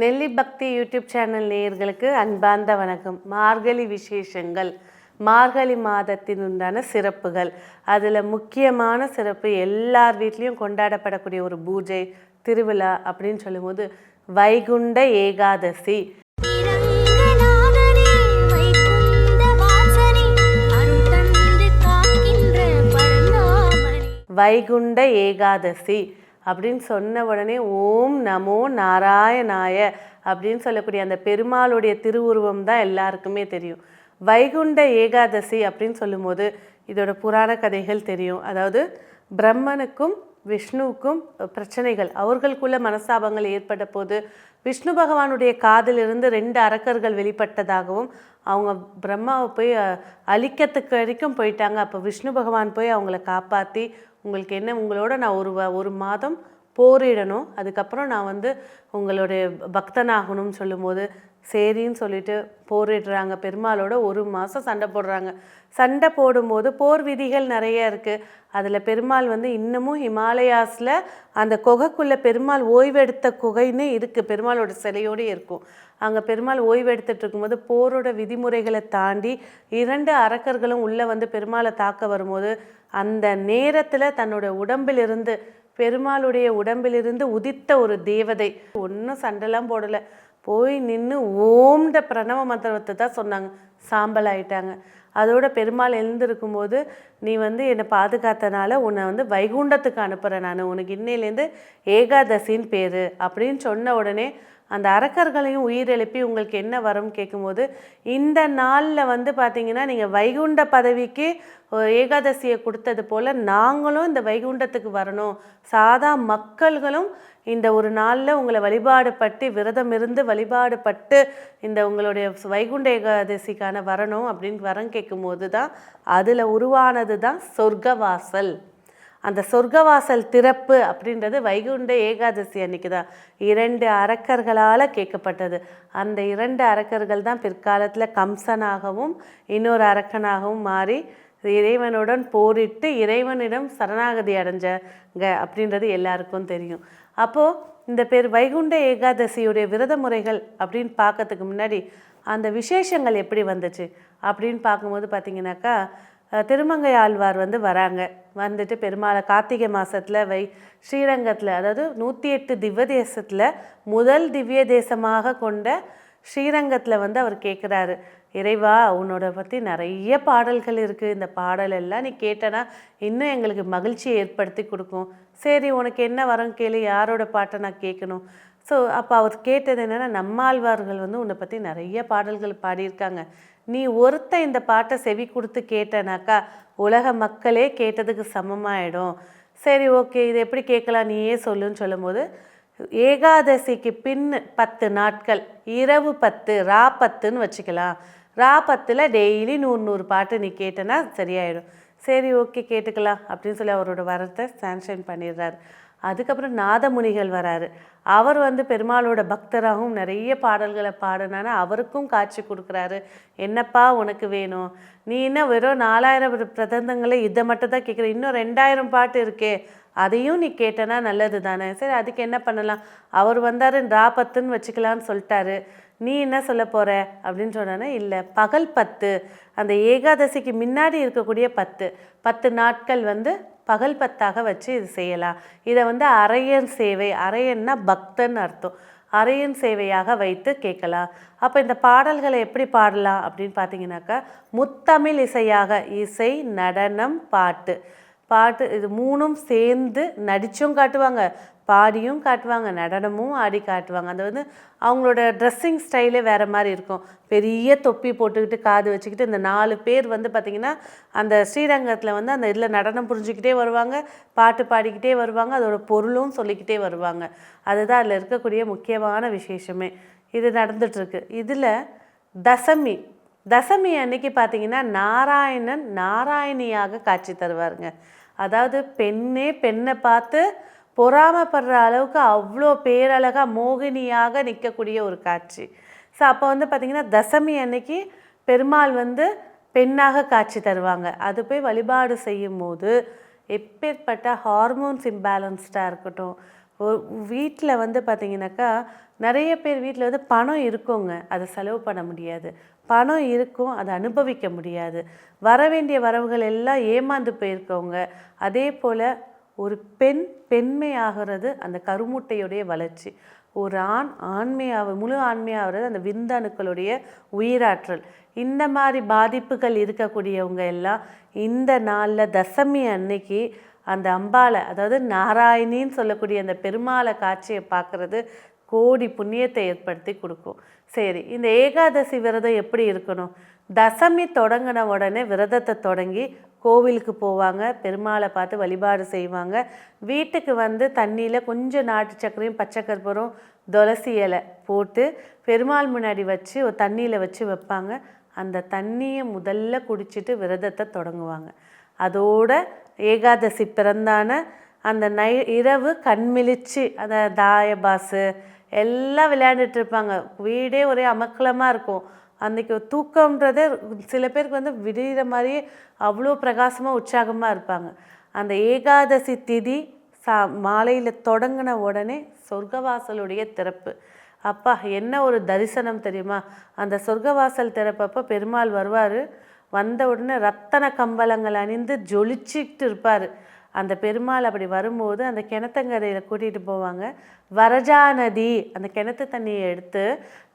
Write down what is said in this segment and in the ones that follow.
நெல்லி பக்தி YouTube channel நேயர்களுக்கு அன்பார்ந்த வணக்கம். மார்கழி விசேஷங்கள் மார்கழி மாதத்தின் உண்டான சிறப்புகள். அதில் முக்கியமான சிறப்பு எல்லார் வீட்லேயும் கொண்டாடப்படக்கூடிய ஒரு பூஜை திருவிழா அப்படின்னு சொல்லும்போது வைகுண்ட ஏகாதசி. வைகுண்ட ஏகாதசி. அப்படின்னு சொன்ன உடனே ஓம் நமோ நாராயணாய அப்படின்னு சொல்லக்கூடிய அந்த பெருமாளுடைய திருவுருவம் தான் எல்லாருக்குமே தெரியும். வைகுண்ட ஏகாதசி அப்படின்னு சொல்லும்போது இதோட புராண கதைகள் தெரியும். அதாவது பிரம்மனுக்கும் விஷ்ணுவுக்கும் பிரச்சனைகள். அவர்களுக்குள்ள மனஸ்தாபங்கள் ஏற்பட்ட போது விஷ்ணு பகவானுடைய காதிலிருந்து ரெண்டு அரக்கர்கள் வெளிப்பட்டதாகவும் அவங்க பிரம்மாவை போய் அழிக்கிறதுக்கு வரைக்கும் போயிட்டாங்க. அப்போ விஷ்ணு பகவான் போய் அவங்கள காப்பாற்றி உங்களுக்கு என்ன உங்களோட நான் ஒரு வ- ஒரு மாதம் போரிடணும். அதுக்கப்புறம் நான் வந்து உங்களுடைய பக்தனாகணும்னு சொல்லும்போது சரின்னு சொல்லிட்டு போரிடுறாங்க. பெருமாளோட ஒரு மாதம் சண்டை போடுறாங்க. சண்டை போடும்போது போர் விதிகள் நிறைய இருக்குது அதில் பெருமாள் வந்து இன்னமும் ஹிமாலயாஸில் அந்த குகைக்குள்ளே பெருமாள் ஓய்வெடுத்த குகைன்னு இருக்குது பெருமாளோட சிலையோடு இருக்கும். அங்கே பெருமாள் ஓய்வெடுத்துட்டு இருக்கும்போது போரோட விதிமுறைகளை தாண்டி இரண்டு அரக்கர்களும் உள்ளே வந்து பெருமாளை தாக்க வரும்போது அந்த நேரத்தில் தன்னோட உடம்பிலிருந்து பெருமாளுடைய உடம்பிலிருந்து உதித்த ஒரு தேவதை. ஒன்றும் சண்டைலாம் போடலை. போய் நின்று ஓம்ட பிரணவ மந்திரத்தை தான் சொன்னாங்க. சாம்பல் ஆயிட்டாங்க. அதோட பெருமாள் எழுந்திருக்கும் போது நீ வந்து என்னை பாதுகாத்தனால உன்னை வந்து வைகுண்டத்துக்கு அனுப்புகிறேன் நான். உனக்கு இன்னையிலேருந்து ஏகாதசின்னு பேர். அப்படின்னு சொன்ன உடனே அந்த அரக்கர்களையும் உயிர் எழுப்பி உங்களுக்கு என்ன வரும் கேட்கும்போது இந்த நாளில் வந்து பார்த்தீங்கன்னா நீங்கள் வைகுண்ட பதவிக்கு ஏகாதசியை கொடுத்தது போல் நாங்களும் இந்த வைகுண்டத்துக்கு வரணும். சாதா மக்கள்களும் இந்த ஒரு நாளில் உங்களை வழிபாடு பட்டு விரதம் இருந்து வழிபாடு பட்டு இந்த உங்களுடைய வைகுண்ட ஏகாதசிக்கான வரணும் அப்படின்னு வரம் கேட்கும்போது தான் அதில் உருவானது தான் சொர்க்கவாசல். அந்த சொர்க்கவாசல் திறப்பு அப்படின்றது வைகுண்ட ஏகாதசி அன்னைக்கு தான். இரண்டு அரக்கர்களால் கேட்கப்பட்டது. அந்த இரண்டு அரக்கர்கள் தான் பிற்காலத்தில் கம்சனாகவும் இன்னொரு அரக்கனாகவும் மாறி இறைவனுடன் போரிட்டு இறைவனிடம் சரணாகதி அடைஞ்சங்க அப்படின்றது எல்லாருக்கும் தெரியும். அப்போது இந்த பேர் வைகுண்ட ஏகாதசியுடைய விரத முறைகள் அப்படின்னு பார்க்கறதுக்கு முன்னாடி அந்த விசேஷங்கள் எப்படி வந்துச்சு அப்படின்னு பார்க்கும்போது பார்த்தீங்கன்னாக்கா திருமங்கை ஆழ்வார் வந்து வராங்க. வந்துட்டு பெருமாளை கார்த்திகை மாதத்தில் வை ஸ்ரீரங்கத்தில் அதாவது நூற்றி எட்டு திவ்ய தேசத்தில் முதல் திவ்ய தேசமாக கொண்ட ஸ்ரீரங்கத்தில் வந்து அவர் கேட்குறாரு இறைவா உன்னோட பற்றி நிறைய பாடல்கள் இருக்குது இந்த பாடல் எல்லாம் நீ கேட்டனா இன்னும் எங்களுக்கு மகிழ்ச்சியை ஏற்படுத்தி கொடுக்கும். சரி உனக்கு என்ன வரம் கேளு யாரோட பாட்டை நான் கேட்கணும் ஸோ அப்போ அவர் கேட்டது என்னென்னா நம்மாழ்வார்கள் வந்து உன்னை பற்றி நிறைய பாடல்கள் பாடியிருக்காங்க. நீ ஒருத்த இந்த பாட்டை செவி கொடுத்து கேட்டனாக்கா உலக மக்களே கேட்டதுக்கு சமமாயிடும். சரி ஓகே இது எப்படி கேட்கலாம்? நீயே சொல்லுன்னு சொல்லும்போது ஏகாதசிக்கு பின் பத்து நாட்கள் இரவு பத்து ரா பத்துன்னு வச்சுக்கலாம். ரா பத்தில் டெய்லி நூறு நூறு பாட்டு நீ கேட்டனா சரியாயிடும். சரி ஓகே கேட்டுக்கலாம் அப்படின்னு சொல்லி அவரோட வரத்தை சாங்ஷன் பண்ணிடுறாரு. அதுக்கப்புறம் நாதமுனிகள் வராரு. அவர் வந்து பெருமாளோட பக்தராகவும் நிறைய பாடல்களை பாடினானா அவருக்கும் காட்சி கொடுக்குறாரு. என்னப்பா உனக்கு வேணும்? நீ என்ன வெறும் நாலாயிரம் பிரதந்தங்களை இதை மட்டும் தான் கேட்குற. இன்னும் ரெண்டாயிரம் பாட்டு இருக்கே. அதையும் நீ கேட்டனா நல்லது தானே? சரி அதுக்கு என்ன பண்ணலாம்? அவர் வந்தார் ராபத்துன்னு வச்சுக்கலான்னு சொல்லிட்டாரு. நீ என்ன சொல்ல போகிற அப்படின்னு சொன்னானே இல்லை பகல் பத்து. அந்த ஏகாதசிக்கு முன்னாடி இருக்கக்கூடிய பத்து. பத்து நாட்கள் வந்து பகல் பத்தாக வச்சு இது செய்யலாம். இதை வந்து அரையன் சேவை அரையன்னா பக்தன் அர்த்தம். அரையன் சேவையாக வைத்து கேட்கலாம். அப்போ இந்த பாடல்களை எப்படி பாடலாம் அப்படின்னு பார்த்தீங்கன்னாக்கா முத்தமிழ் இசையாக இசை நடனம் பாட்டு. பாட்டு இது மூணும் சேர்ந்து நடித்தும் காட்டுவாங்க. பாடியும் காட்டுவாங்க நடனமும் ஆடி காட்டுவாங்க. அது வந்து அவங்களோட ட்ரெஸ்ஸிங் ஸ்டைலே வேறு மாதிரி இருக்கும். பெரிய தொப்பி போட்டுக்கிட்டு காது வச்சுக்கிட்டு இந்த நாலு பேர் வந்து பார்த்திங்கன்னா அந்த ஸ்ரீரங்கத்தில் வந்து அந்த இதில் நடனம் புரிஞ்சுக்கிட்டே வருவாங்க பாட்டு பாடிக்கிட்டே வருவாங்க அதோட பொருளும் சொல்லிக்கிட்டே வருவாங்க. அதுதான் அதில் இருக்கக்கூடிய முக்கியமான விசேஷமே. இது நடந்துகிட்ருக்கு இதில் தசமி. தசமி அன்னைக்கு பார்த்தீங்கன்னா நாராயணன் நாராயணியாக காட்சி தருவாருங்க. அதாவது பெண்ணே பெண்ணை பார்த்து பொறாமைப்படுற அளவுக்கு அவ்வளோ பேரழகாக மோகினியாக நிற்கக்கூடிய ஒரு காட்சி. ஸோ அப்போ வந்து பார்த்திங்கன்னா தசமி அன்னைக்கு பெருமாள் வந்து பெண்ணாக காட்சி தருவாங்க. அது போய் வழிபாடு செய்யும் போது எப்பேற்பட்ட ஹார்மோன்ஸ் இம்பேலன்ஸ்டாக இருக்கட்டும் வீட்டில் வந்து பார்த்திங்கனாக்கா நிறைய பேர் வீட்டில் வந்து பணம் இருக்குங்க. அதை செலவு பண்ண முடியாது. பணம் இருக்கும் அதை அனுபவிக்க முடியாது. வர வேண்டிய வரவுகள் எல்லாம் ஏமாந்து போயிருக்கவங்க. அதே போல் ஒரு பெண் பெண்மை ஆகிறது அந்த கருமுட்டையுடைய வளர்ச்சி. ஒரு ஆண் ஆண்மையாக முழு ஆண்மையாகிறது அந்த விந்தணுக்களுடைய உயிராற்றல். இந்த மாதிரி பாதிப்புகள் இருக்கக்கூடியவங்க எல்லாம் இந்த நாளில் தசமி அன்னைக்கு அந்த அம்பாளை அதாவது நாராயணின்னு சொல்லக்கூடிய அந்த பெருமாளை காட்சியை பார்க்குறது கோடி புண்ணியத்தை ஏற்படுத்தி கொடுக்கும். சரி இந்த ஏகாதசி விரதம் எப்படி இருக்கணும்? தசமி தொடங்கின உடனே விரதத்தை தொடங்கி கோவிலுக்கு போவாங்க பெருமாளை பார்த்து வழிபாடு செய்வாங்க. வீட்டுக்கு வந்து தண்ணியில் கொஞ்சம் நாட்டு சர்க்கரையும் பச்சை கற்பூரம் துளசி இலை போட்டு பெருமாள் முன்னாடி வச்சு ஒரு தண்ணியில் வச்சு வைப்பாங்க. அந்த தண்ணியை முதல்ல குடிச்சிட்டு விரதத்தை தொடங்குவாங்க. அதோட ஏகாதசி பிறந்தான அந்த நை இரவு கண்மிழிச்சு அந்த தாயபாசு எல்லாம் விளையாண்டுட்டு இருப்பாங்க. வீடே ஒரே அமக்கலமாக இருக்கும். அன்றைக்கி தூக்கம்ன்றதே சில பேருக்கு வந்து விடிகிற மாதிரியே அவ்வளோ பிரகாசமாக உற்சாகமாக இருப்பாங்க. அந்த ஏகாதசி திதி சா மாலையில் தொடங்கின உடனே சொர்க்கவாசலுடைய திறப்பு. அப்பா என்ன ஒரு தரிசனம் தெரியுமா? அந்த சொர்க்கவாசல் திறப்பப்போ பெருமாள் வருவார். வந்த உடனே ரத்தன கம்பளங்கள் அணிந்து ஜொலிச்சிக்கிட்டு இருப்பார். அந்த பெருமாள் அப்படி வரும்போது அந்த கிணத்தங்கரையில் கூட்டிகிட்டு போவாங்க. வரஜா நதி அந்த கிணத்து தண்ணியை எடுத்து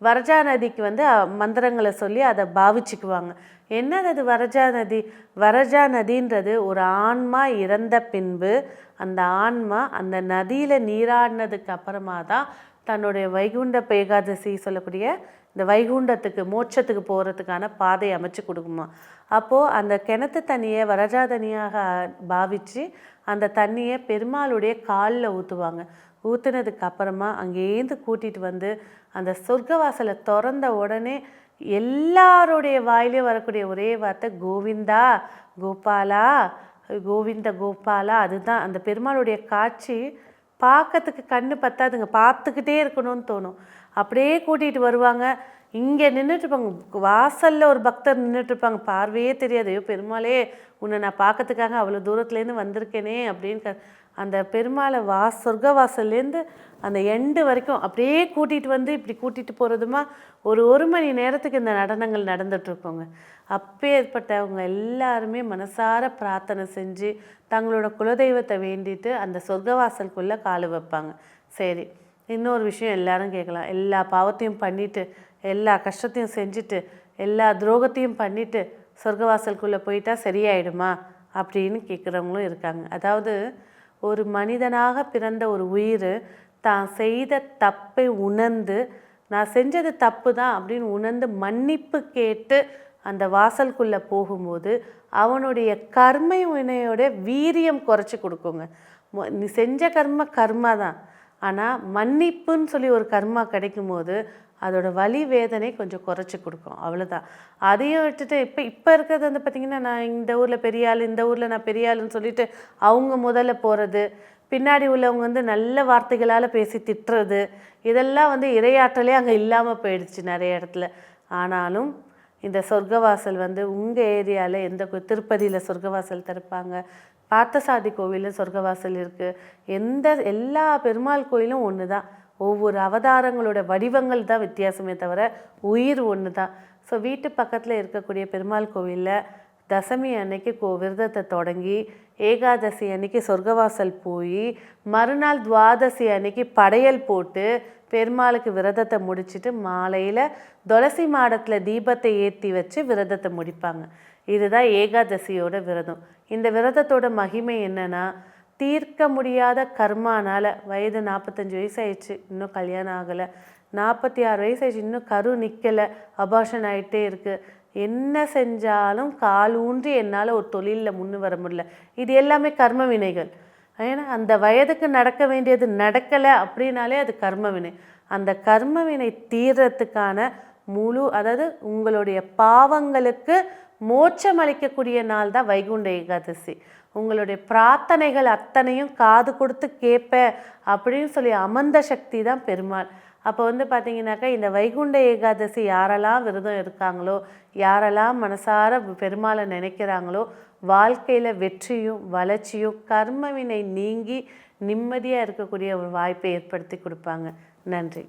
வரஜா நதிக்கு வந்து மந்திரங்களை சொல்லி அதை பாவிச்சுக்குவாங்க. என்னது அது வரஜா நதி? வரஜா நதின்றது ஒரு ஆன்மா இறந்த பின்பு அந்த ஆன்மா அந்த நதியில் நீராடினதுக்கு அப்புறமா தான் தன்னுடைய வைகுண்ட ஏகாதசி சொல்லக்கூடிய இந்த வைகுண்டத்துக்கு மோட்சத்துக்கு போகிறதுக்கான பாதை அமைச்சு கொடுக்குமா? அப்போது அந்த கிணத்து தண்ணியை வரஜா தண்ணியாக பாவித்து அந்த தண்ணியை பெருமாளுடைய காலில் ஊற்றுவாங்க ஊற்றுனதுக்கு அப்புறமா அங்கேருந்து கூட்டிகிட்டு வந்து அந்த சொர்க்கவாசலை திறந்த உடனே எல்லாருடைய வாயிலையும் வரக்கூடிய ஒரே வார்த்தை கோவிந்தா கோபாலா கோவிந்த கோபாலா. அதுதான் அந்த பெருமாளுடைய காட்சி. பார்க்கறதுக்கு கண்ணு பத்தாதுங்க பார்த்துக்கிட்டே இருக்கணும்னு தோணும். அப்படியே கூட்டிகிட்டு வருவாங்க. இங்கே நின்றுட்டுருப்பாங்க வாசலில் ஒரு பக்தர் நின்றுட்டுருப்பாங்க பார்வையே தெரியாது. ஐயோ பெருமாளே உன்னை நான் பார்க்கறதுக்காக அவ்வளோ தூரத்துலேருந்து வந்திருக்கேனே அப்படின்னு க- அந்த பெருமாளை வா சொர்க்க வாசல்லேருந்து அந்த எண்டு வரைக்கும் அப்படியே கூட்டிகிட்டு வந்து இப்படி கூட்டிகிட்டு போகிறதுமா ஒரு ஒரு மணி நேரத்துக்கு இந்த நடனங்கள் நடந்துட்டுருக்கோங்க அப்பேற்பட்டவங்க எல்லாருமே மனசார பிரார்த்தனை செஞ்சு தங்களோட குலதெய்வத்தை வேண்டிட்டு அந்த சொர்க்க வாசலுக்குள்ளே காலு வைப்பாங்க. சரி. இன்னொரு விஷயம் எல்லாரும் கேட்கலாம். எல்லா பாவத்தையும் பண்ணிவிட்டு எல்லா கஷ்டத்தையும் செஞ்சுட்டு எல்லா துரோகத்தையும் பண்ணிவிட்டு சொர்க்கவாசலுக்குள்ளே போயிட்டா சரியாயிடுமா? அப்படின்னு கேட்குறவங்களும் இருக்காங்க. அதாவது ஒரு மனிதனாக பிறந்த ஒரு உயிர் தான் செய்த தப்பை உணர்ந்து நான் செஞ்சது தப்பு தான் அப்படின்னு உணர்ந்து மன்னிப்பு கேட்டு அந்த வாசலுக்குள்ளே போகும்போது அவனுடைய கர்ம வினையோட வீரியம் குறைச்சி கொடுக்குங்க. நீ செஞ்ச கர்ம கர்மா தான் ஆனால் மன்னிப்புன்னு சொல்லி ஒரு கர்மா கிடைக்கும் போது அதோட வலி வேதனை கொஞ்சம் குறைச்சி கொடுக்கும். அவ்வளோதான் அதையும் விட்டுட்டு இப்போ இப்போ இருக்கிறது வந்து பார்த்திங்கன்னா நான் இந்த ஊரில் பெரிய ஆள் இந்த ஊரில் நான் பெரிய ஆளுன்னு சொல்லிட்டு அவங்க முதல்ல போகிறது பின்னாடி உள்ளவங்க வந்து நல்ல வார்த்தைகளால் பேசி திட்டுறது இதெல்லாம் வந்து இரையாற்றலே அங்கே இல்லாமல் போயிடுச்சு நிறைய இடத்துல. ஆனாலும் இந்த சொர்க்கவாசல் வந்து உங்கள் ஏரியாவில் எந்த திருப்பதியில் சொர்க்கவாசல் திறப்பாங்க பார்த்தசாதி கோவிலில் சொர்க்கவாசல் இருக்குது எந்த எல்லா பெருமாள் கோயிலும் ஒன்று தான் ஒவ்வொரு அவதாரங்களோட வடிவங்கள் தான் வித்தியாசமே தவிர உயிர் ஒன்று தான் ஸோ வீட்டு பக்கத்தில் இருக்கக்கூடிய பெருமாள் கோவிலில் தசமி அன்னைக்கு கோ விரதத்தை தொடங்கி ஏகாதசி அன்னைக்கு சொர்க்கவாசல் போய் மறுநாள் துவாதசி அன்னைக்கு படையல் போட்டு பெருமாளுக்கு விரதத்தை முடிச்சுட்டு மாலையில் துளசி மாடத்தில் தீபத்தை ஏற்றி வச்சு விரதத்தை முடிப்பாங்க. இதுதான் ஏகாதசியோட விரதம். இந்த விரதத்தோட மகிமை என்னன்னா தீர்க்க முடியாத கர்மானால வயது நாற்பத்தஞ்சு வயசு ஆயிடுச்சு இன்னும் கல்யாணம் ஆகலை. நாற்பத்தி ஆறு வயசு ஆயிடுச்சு இன்னும் கரு நிற்கலை அபாஷன் ஆகிட்டே இருக்குது என்ன செஞ்சாலும் கால் ஊன்றி என்னால் ஒரு தொழிலில் முன்னு வர முடியல. இது எல்லாமே கர்ம வினைகள். ஏன்னா அந்த வயதுக்கு நடக்க வேண்டியது நடக்கலை அப்படின்னாலே அது கர்ம வினை. அந்த கர்ம வினை தீர்றதுக்கான முழு அதாவது உங்களுடைய பாவங்களுக்கு மோட்சம் அளிக்கக்கூடிய நாள் தான் வைகுண்ட ஏகாதசி. உங்களுடைய பிரார்த்தனைகள் அத்தனையும் காது கொடுத்து கேட்பேன் அப்படின்னு சொல்லி அமர்ந்த சக்தி தான் பெருமாள். அப்போ வந்து பார்த்தீங்கன்னாக்கா இந்த வைகுண்ட ஏகாதசி யாரெல்லாம் விரதம் இருக்காங்களோ யாரெல்லாம் மனசார பெருமாளை நினைக்கிறாங்களோ வாழ்க்கையில் வெற்றியும் வளர்ச்சியும் கர்மவினை நீங்கி நிம்மதியாக இருக்கக்கூடிய ஒரு வாய்ப்பை ஏற்படுத்தி கொடுப்பாங்க. நன்றி.